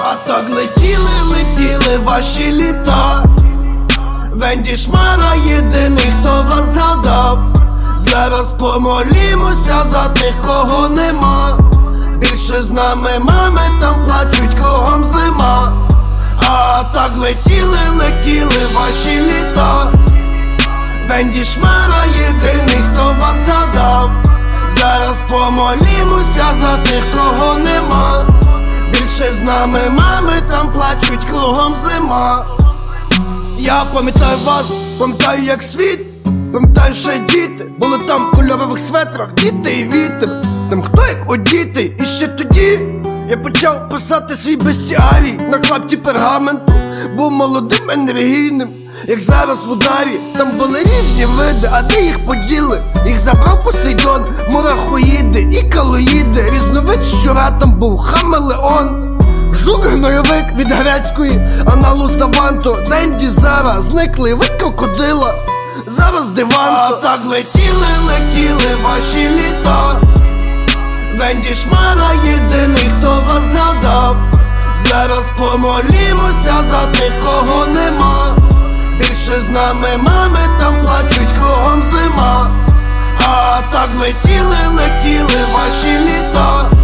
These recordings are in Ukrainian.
А так летіли, летіли ваші літа. Венді Шмара єдиний, хто вас згадав. Зараз помолімося за тих, кого нема. Більше з нами мами там плачуть кругом зима. А так летіли, летіли ваші літа. Венді Шмара єдиний, хто вас згадав. Зараз помолімося за тих, кого нема. Нами мами там плачуть кругом зима. Я пам'ятаю вас, пам'ятаю як світ, пам'ятаю ще діти, були там в кольорових светрах, діти і вітер, там хто як одітий, і ще тоді я почав писати свій бестіарій на клапті пергаменту, був молодим енергійним, як зараз в ударі. Там були різні види, а де їх поділи? Їх забрав Посейдон, мурахоїди і калоїди. Різновид щура там був хамелеон. Жук гнойовик від грецької, аналуз Даванто, Денді Зара, зникли вид крокодила, зараз диванто. А так летіли, летіли ваші літа. Венді Шмара єдиний, хто вас згадав. Зараз помолімося за тих, кого нема. Більше з нами мами там плачуть кругом зима. А так летіли, летіли ваші літа.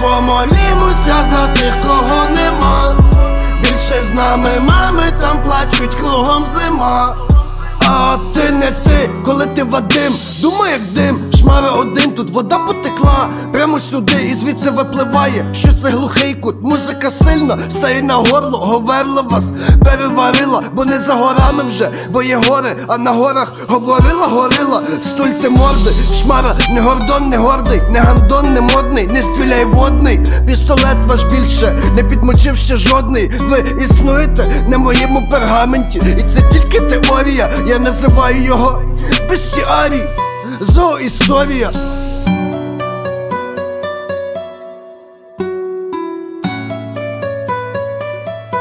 Помолімося за тих, кого нема. Більше з нами мами там плачуть кругом зима. А ти не ти, коли ти Вадим, думай як дим, шмара один, тут вода сюди і звідси випливає, що це глухий кут, музика сильна, стає на горло, говерла вас, переварила, бо не за горами вже, бо є гори, а на горах говорила, горила, стульте морди, шмара, не гордон, не гордий, не гандон, не модний, не стріляй водний, пістолет ваш більше, не підмочив ще жодний. Ви існуєте на моєму пергаменті, і це тільки теорія, я називаю його бестіарій, зооісторія.